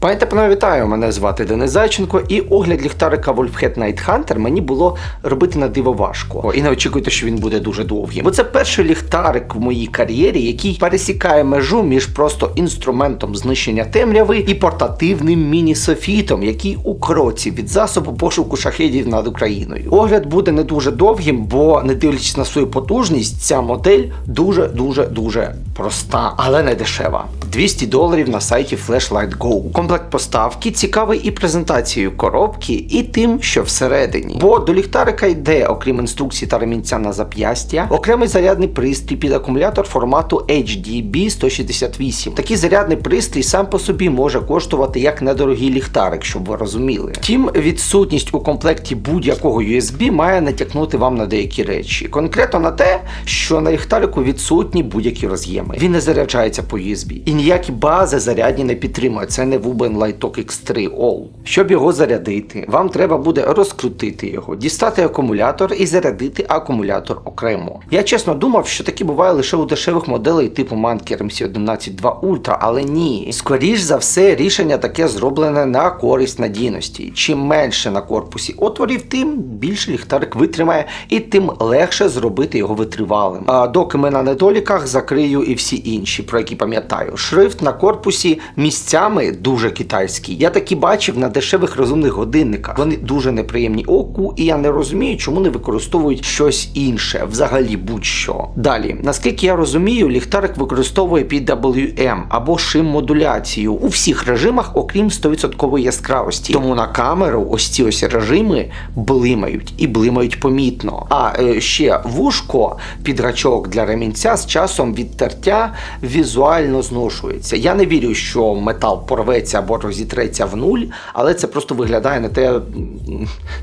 Пані та вітаю! Мене звати Денис Зайченко, і огляд ліхтарика Wolfhead Night Hunter мені було робити на диво важко. І не очікуйте, що він буде дуже довгим. Бо це перший ліхтарик в моїй кар'єрі, який пересікає межу між просто інструментом знищення темряви і портативним міні-софітом, який у кроці від засобу пошуку шахедів над Україною. Огляд буде не дуже довгим, бо не дивлячись на свою потужність, ця модель дуже дуже дуже проста, але не дешева. 200 доларів на сайті Flashlight Go. Комплект поставки цікавий і презентацією коробки, і тим, що всередині. Бо до ліхтарика йде, окрім інструкції та ремінця на зап'ястя, окремий зарядний пристрій під акумулятор формату HDB 168. Такий зарядний пристрій сам по собі може коштувати як недорогий ліхтарик, щоб ви розуміли. Втім, відсутність у комплекті будь-якого USB має натякнути вам на деякі речі. Конкретно на те, що на ліхтарику відсутні будь-які роз'єми. Він не заряджається по USB. І ніякі бази зарядні не підтримують. Це не Wuben Lightok X3 All. Щоб його зарядити, вам треба буде розкрутити його, дістати акумулятор і зарядити акумулятор окремо. Я чесно думав, що таке буває лише у дешевих моделей типу Manker MC112 Ultra, але ні. Скоріш за все, рішення таке зроблене на користь надійності. Чим менше на корпусі отворів, тим більше ліхтарик витримає і тим легше зробити його витривалим. А доки ми на недоліках закрию і всі інші, про які пам'ятаю. Шрифт на корпусі місцями дуже китайський. Я такі бачив на дешевих розумних годинниках. Вони дуже неприємні оку, і я не розумію, чому не використовують щось інше, взагалі будь-що. Далі, наскільки я розумію, ліхтарик використовує PWM або шим-модуляцію у всіх режимах, окрім 100% яскравості. Тому на камеру ось ці ось режими блимають і блимають помітно. А е, ще вушко під гачок для ремінця з часом від тертя візуально зношується. Я не вірю, що метал порветься або розітреться в нуль, але це просто виглядає не те,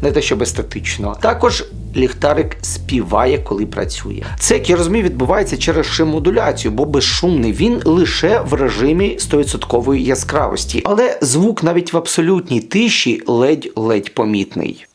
не те, щоб естетично. Також ліхтарик співає, коли працює. Це, як я розумію, відбувається через шим-модуляцію, бо безшумний він лише в режимі 100% яскравості. Але звук навіть в абсолютній тиші ледь-ледь помітний.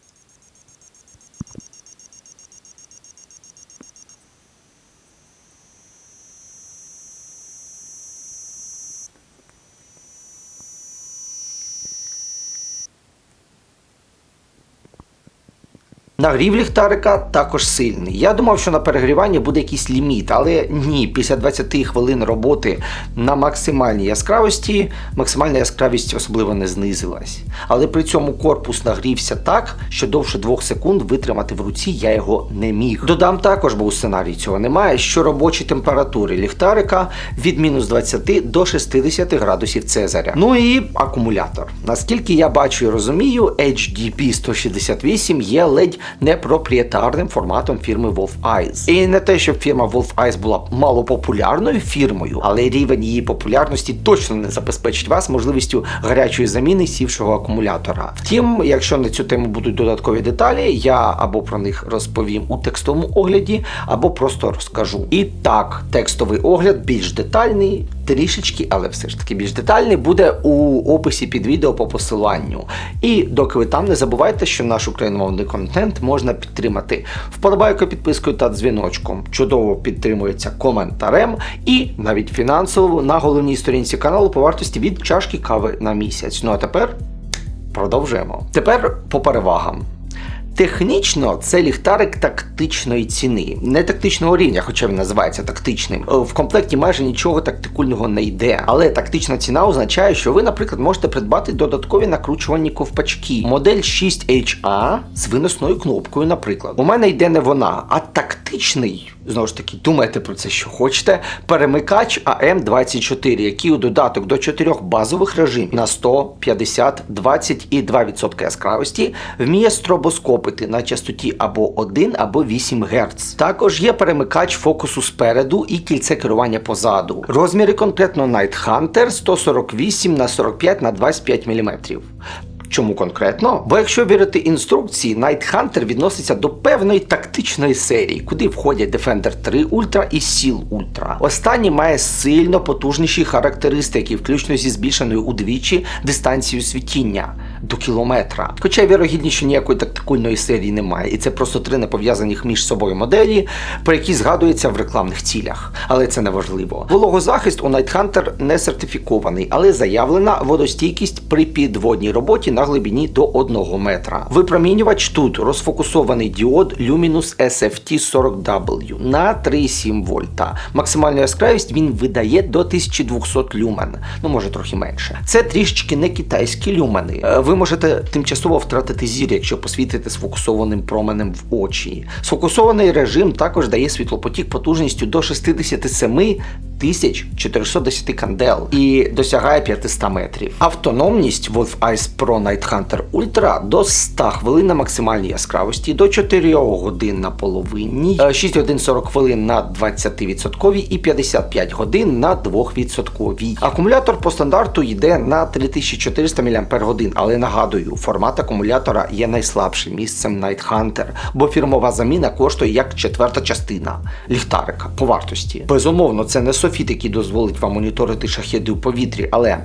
Нагрів ліхтарика також сильний. Я думав, що на перегріванні буде якийсь ліміт, але ні, після 20 хвилин роботи на максимальній яскравості максимальна яскравість особливо не знизилась. Але при цьому корпус нагрівся так, що довше 2 секунд витримати в руці я його не міг. Додам також, бо у сценарії цього немає, що робочі температури ліхтарика від мінус 20 до 60 градусів Цезаря. Ну і акумулятор. Наскільки я бачу і розумію, HDP 168 є ледь непроприєтарним форматом фірми Wolf Eyes. І не те, щоб фірма Wolf Eyes була малопопулярною фірмою, але рівень її популярності точно не забезпечить вас можливістю гарячої заміни сівшого акумулятора. Втім, якщо на цю тему будуть додаткові деталі, я або про них розповім у текстовому огляді, або просто розкажу. І так, текстовий огляд більш детальний. Трішечки, але все ж таки більш детальний, буде у описі під відео по посиланню. І доки ви там, не забувайте, що наш україномовний контент можна підтримати вподобайкою, підпискою та дзвіночком. Чудово підтримується коментарем і навіть фінансово на головній сторінці каналу по вартості від чашки кави на місяць. Ну а тепер продовжуємо. Тепер по перевагам. Технічно це ліхтарик тактичної ціни, не тактичного рівня, хоча він називається тактичним. Е, В комплекті майже нічого тактикульного не йде. Але тактична ціна означає, що ви, наприклад, можете придбати додаткові накручувальні ковпачки. Модель 6HA з виносною кнопкою, наприклад. У мене йде не вона, а тактичний. Знову ж таки, думайте про це, що хочете. Перемикач AM24, який у додаток до чотирьох базових режимів на 100, 50, 20 і 2% яскравості вміє стробоскопити на частоті або 1 або 8 Гц. Також є перемикач фокусу спереду і кільце керування позаду. Розміри конкретно Night Hunter 148 на 45 на 25 мм. Чому конкретно? Бо якщо вірити інструкції, Night Hunter відноситься до певної тактичної серії, куди входять Defender 3 Ultra і Seal Ultra. Останній має сильно потужніші характеристики, включно зі збільшеною удвічі дистанцією світіння. До кілометра. Хоча вірогідність, що ніякої тактикульної серії немає, і це просто три непов'язаних між собою моделі, про які згадується в рекламних цілях. Але це не важливо. Вологозахист у Hunter не сертифікований, але заявлена водостійкість при підводній роботі на глибині до 1 метра. Випромінювач тут розфокусований діод Luminous SFT 40W на 3,7 вольта. Максимальну яскравість він видає до 1200 люмен, ну може трохи менше. Це трішечки не китайські люмени. Е, Ви можете тимчасово втратити зір, якщо посвітите сфокусованим променем в очі. Сфокусований режим також дає світлопотік потужністю до 67 тисяч 410 кандел і досягає 500 метрів. Автономність Wolf Eyes Pro Night Hunter Ultra до 100 хвилин на максимальній яскравості, до 4 годин на половинній, е, 6 годин 40 хвилин на 20% і 55 годин на 2%. Акумулятор по стандарту йде на 3400 мАч, але нагадую, формат акумулятора є найслабшим місцем Night Hunter, бо фірмова заміна коштує як четверта частина ліхтарика по вартості. Безумовно, це не софіт, який дозволить вам моніторити шахеди у повітрі, але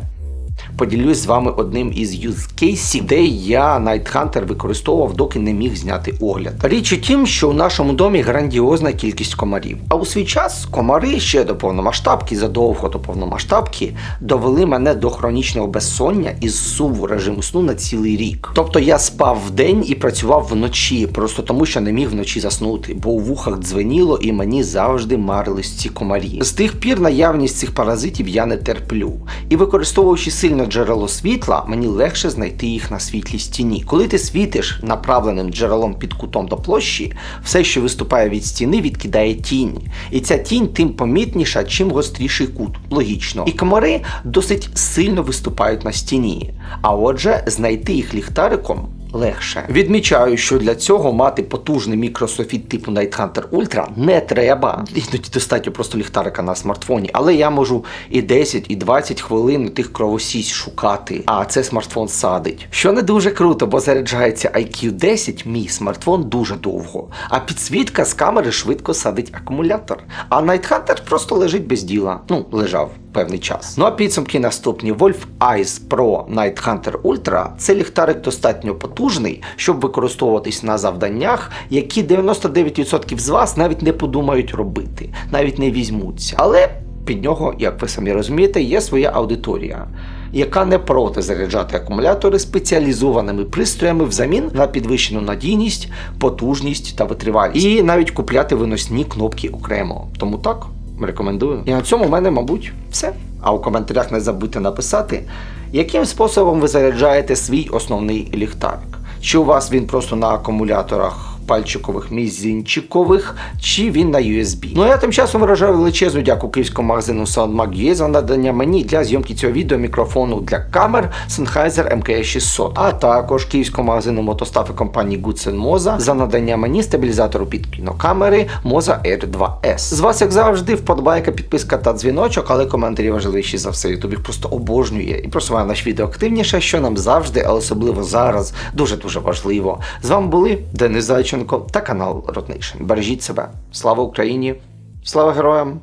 поділюсь з вами одним із cases, де я Hunter використовував, доки не міг зняти огляд. Річ у тім, що у нашому домі грандіозна кількість комарів. А у свій час комари ще до повномасштабки, задовго до повномасштабки, довели мене до хронічного безсоння і зсуву режиму сну на цілий рік. Тобто я спав вдень і працював вночі, просто тому що не міг вночі заснути, бо у вухах дзвеніло і мені завжди марились ці комарі. З тих пір наявність цих паразитів я не терплю. І використовуючи джерело світла, мені легше знайти їх на світлій стіні. Коли ти світиш направленим джерелом під кутом до площі, все, що виступає від стіни, відкидає тінь. І ця тінь тим помітніша, чим гостріший кут. Логічно. І комари досить сильно виступають на стіні. А отже, знайти їх ліхтариком. Легше. Відмічаю, що для цього мати потужний мікрософіт типу Night Hunter Ultra не треба. Іноді достатньо просто ліхтарика на смартфоні. Але я можу і 10, і 20 хвилин тих кровосісь шукати. А це смартфон садить. Що не дуже круто, бо заряджається IQ 10, мій смартфон дуже довго. А підсвітка з камери швидко садить акумулятор. А Night Hunter просто лежить без діла. Ну, лежав певний час. Ну а підсумки наступні. Wolf Eyes Pro Night Hunter Ultra це ліхтарик достатньо потужний, щоб використовуватись на завданнях, які 99% з вас навіть не подумають робити, навіть не візьмуться. Але під нього, як ви самі розумієте, є своя аудиторія. Яка не проти заряджати акумулятори спеціалізованими пристроями взамін на підвищену надійність, потужність та витривалість, і навіть купляти виносні кнопки окремо. Тому так, рекомендую. І на цьому в мене, мабуть, все. А у коментарях не забудьте написати, яким способом ви заряджаєте свій основний ліхтарик. Чи у вас він просто на акумуляторах пальчикових, мізінчикових, чи він на USB. Ну а я тим часом виражаю величезну дяку київському магазину SoundMag.ua за надання мені для зйомки цього відео мікрофону для камер Sennheiser MKE600, а також київському магазину мотостафи компанії Goodsen Moza за надання мені стабілізатору під кінокамери Moza Air 2S. З вас, як завжди, вподобайка, підписка та дзвіночок, але коментарі важливіші за все. Ютуб їх просто обожнює і просуває наш відео активніше, що нам завжди, але особливо зараз, дуже дуже важливо. З вами були Денис Зайченко та канал Ротнейшн. Бережіть себе. Слава Україні! Слава героям!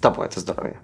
Та будьте здорові!